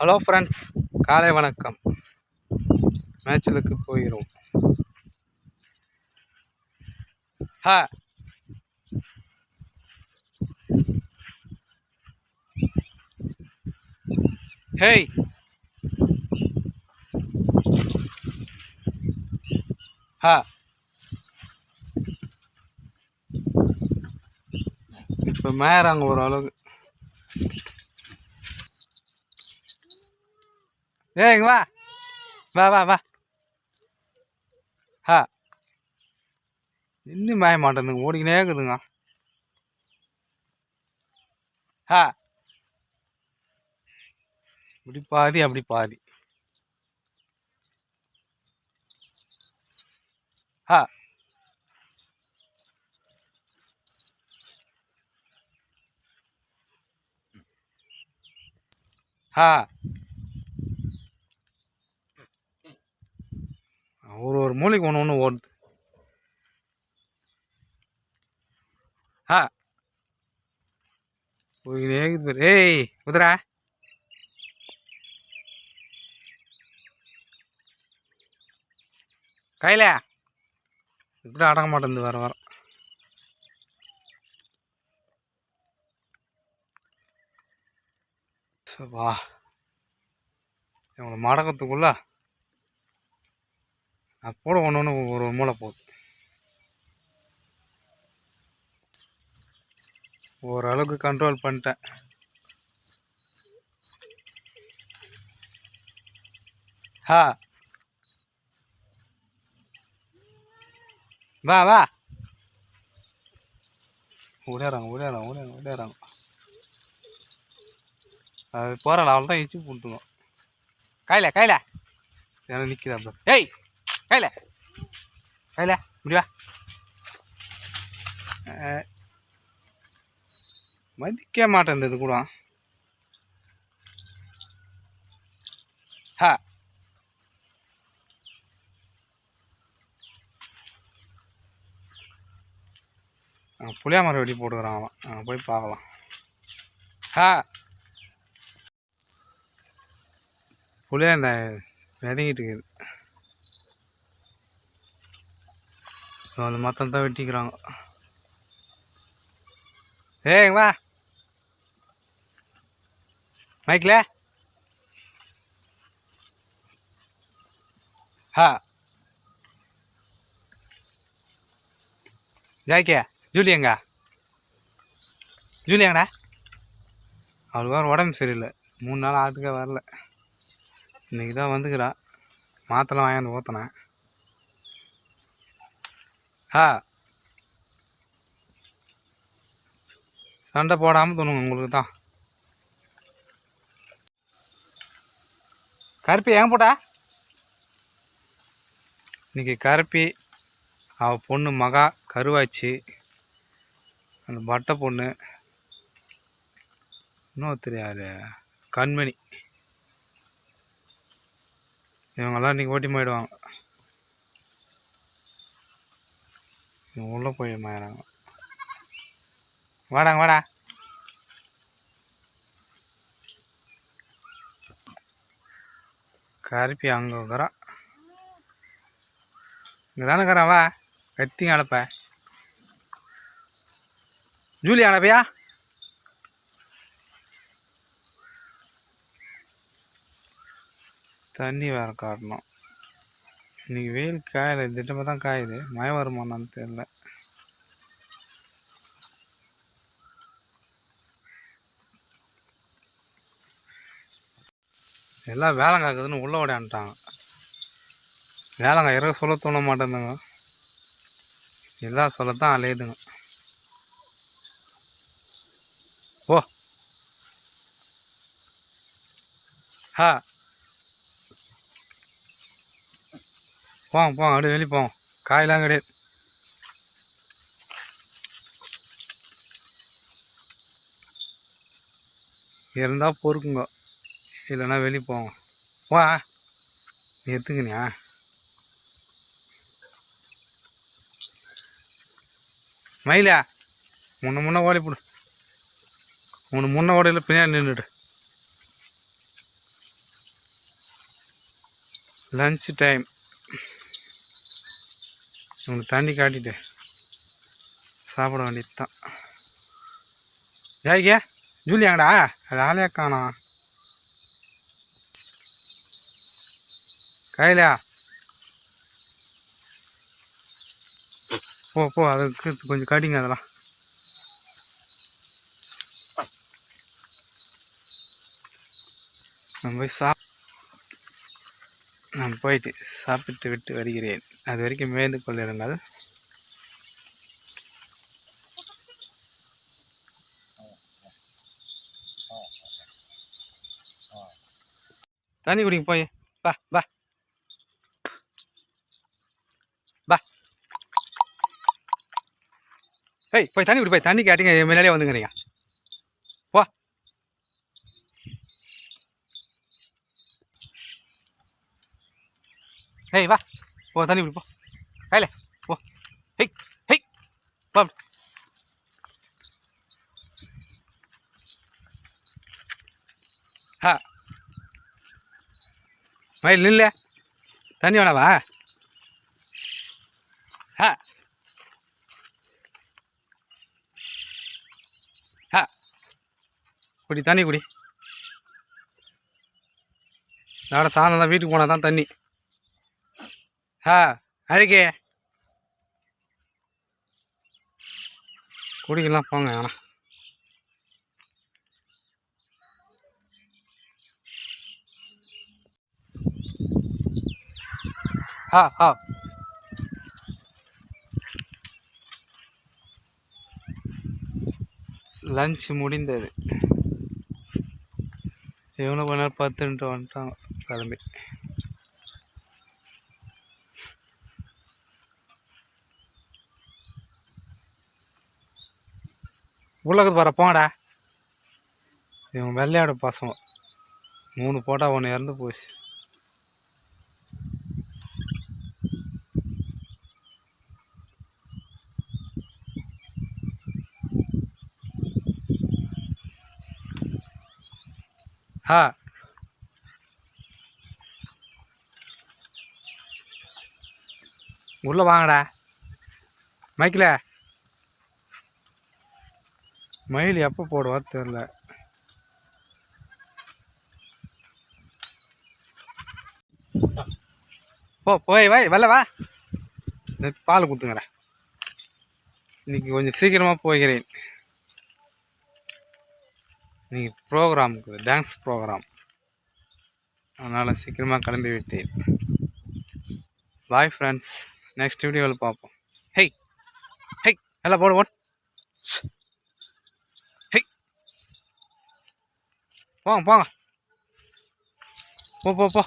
Hello friends காலை வணக்கம். மேட்சலுக்கு போயிடும் ஹா. ஹேய் ஹா. இப்போ மேறாங்க ஓரளவுக்கு ஏங்க வா. வா வா வா. ஹா. இன்னும் மேய மாட்டேங்குதுங்க. ஓடிக்கினே இருக்குதுங்க. ஹா. இப்படி பாதி அப்படி பாதி. ஹா. ஹா. ஒரு மூலைக்கு மூளைக்கு ஒன்று ஒன்று ஓடுது. ஆ ஏய் குதிரா கையில. இப்படி அடங்க மாட்டேங்குது வர வர வா இவங்களை மடக்கத்துக்குள்ள அப்போட ஒன்று ஒன்று ஒரு மூளை போகுது. ஓரளவுக்கு கண்ட்ரோல் பண்ணிட்டேன். ஹா. வா வா. ஓடியாராங்க ஓடியாராங்க ஓடியாங்க ஓடியாராங்க அது போகிற லெவல் தான் எச்சு போட்டுருவோம் கையில. கையில ஏன்னா நிற்கிதா ஏய்! கையில் கையில் முடிவா மதிக்க மாட்டேன் இது கூட ஹா புளியா மரம் வெடி போட்டுக்கிறான் அவன் அங்க போய் பார்க்கலாம் ஹா புளியா இந்த இருக்குது அந்த மத்தம் தான் வெட்டிக்கிறாங்க. ஏய் வா. மைக்கில் ஆ. ஜாக்கியா ஜூலி எங்க? ஜூலி எங்கடா? அவளுக்கு வேறு உடம்பு சரியில்லை. மூணு நாள் ஆட்டுக்கே வரல. இன்னைக்கு தான் வந்துக்கிறா. மாத்தலாம் வாங்கிட்டு ஊற்றினேன் ஆ. சண்டை போடாமல் தோணுங்க உங்களுக்கு தான். கருப்பி ஏன் போட்டா? இன்னைக்கு கருப்பி அவ பொண்ணு மகா கருவாச்சி அந்த பட்டை பொண்ணு இன்னும் தெரியாது கண்மணி. இவங்கெல்லாம் இன்றைக்கி ஓட்டி போயிடுவாங்க. உள்ளே போய் மாறாங்க வாடாங்க வாடா. கருப்பி அங்கே இருக்கிறான் இங்கே தானே இருக்கிறான் வா. கத்திங்க அடப்ப ஜூலி அழைப்பியா? தண்ணி வேறு காட்டணும். இன்றைக்கி வெயில் காயலை திட்டமாக தான் காயுது. மழை வருமானான்னு தெரில எல்லாம் வேலை காக்குதுன்னு உள்ள ஓடியான்ட்டாங்க வேலைங்க இறக்க சொல்ல தோண மாட்டேங்குதுங்க. எல்லாம் சொல்லத்தான் அலையுதுங்க. ஓ ஹா போங்க போங்க அப்படியே வெளியே போங்க காயெல்லாம் கிடையாது. இருந்தால் பொறுக்குங்க. இல்லைன்னா வெளியே போங்க வா. நீ எடுத்துக்கினியா? மயிலா முன்ன முன்ன ஓடி போடு. உனக்கு முன்ன ஓடையில் பின்னாடி நின்றுடு. லன்ச் டைம் உங்களை தண்ணி காட்டிட்டு சாப்பிட வேண்டியது தான் ஜாய்கே ஜூலியாங்கடா? அது ஆளையா காணும் கையிலா போ போ அதுக்கு கொஞ்சம் காட்டிங்க அதெல்லாம். நம்ம போய் சாப் நான் போயிட்டு சாப்பிட்டு விட்டு வருகிறேன். அது வரைக்கும் மேய்ந்து கொள்ளிருங்கள் தண்ணி குடிங்க போய். பா பா பா ஏய் போய் தண்ணி குடி போய். தண்ணி கேட்டீங்க முன்னாடியே வந்துங்கிறீங்க ஏய் வா. போ தண்ணி குடி போ போ. ஹெய் ஹெய். வா ஹா. மயில் நில்ல. தண்ணி வேணாவா ஹா. ஹா. குடி தண்ணி குடி. நாட சாணம் தான் வீட்டுக்கு போனால் தான் தண்ணி. ஆ அழுகே குடிக்கலாம் போங்க ஆனால் ஆ ஆ லஞ்ச் முடிந்தது எவ்வளோ பண்ண நேரம் பத்துன்ட்டு வந்துட்டான் கிளம்பி உள்ளக்கு பாரு போங்கடா. இவன் வெள்ளையாடு பசங்க. மூணு போட்டால் ஒன்று இறந்து போச்சு. ஆ. உள்ள வாங்கடா. மைக்கில் மயில் எப்போ போடுவா தெரில. போ போய் வாய் வெளில வா. பால் கொடுத்துங்கடா. இன்றைக்கி கொஞ்சம் சீக்கிரமாக போகிறேன். இன்றைக்கி ப்ரோக்ராமுக்கு டான்ஸ் ப்ரோக்ராம் அதனால் சீக்கிரமாக கிளம்பி விட்டேன். பாய் ஃப்ரெண்ட்ஸ் நெக்ஸ்ட் வீடியோவில் பார்ப்போம் ஹெய் ஹெய் எல்லாம் போடு போங்க போங்க போ போ போ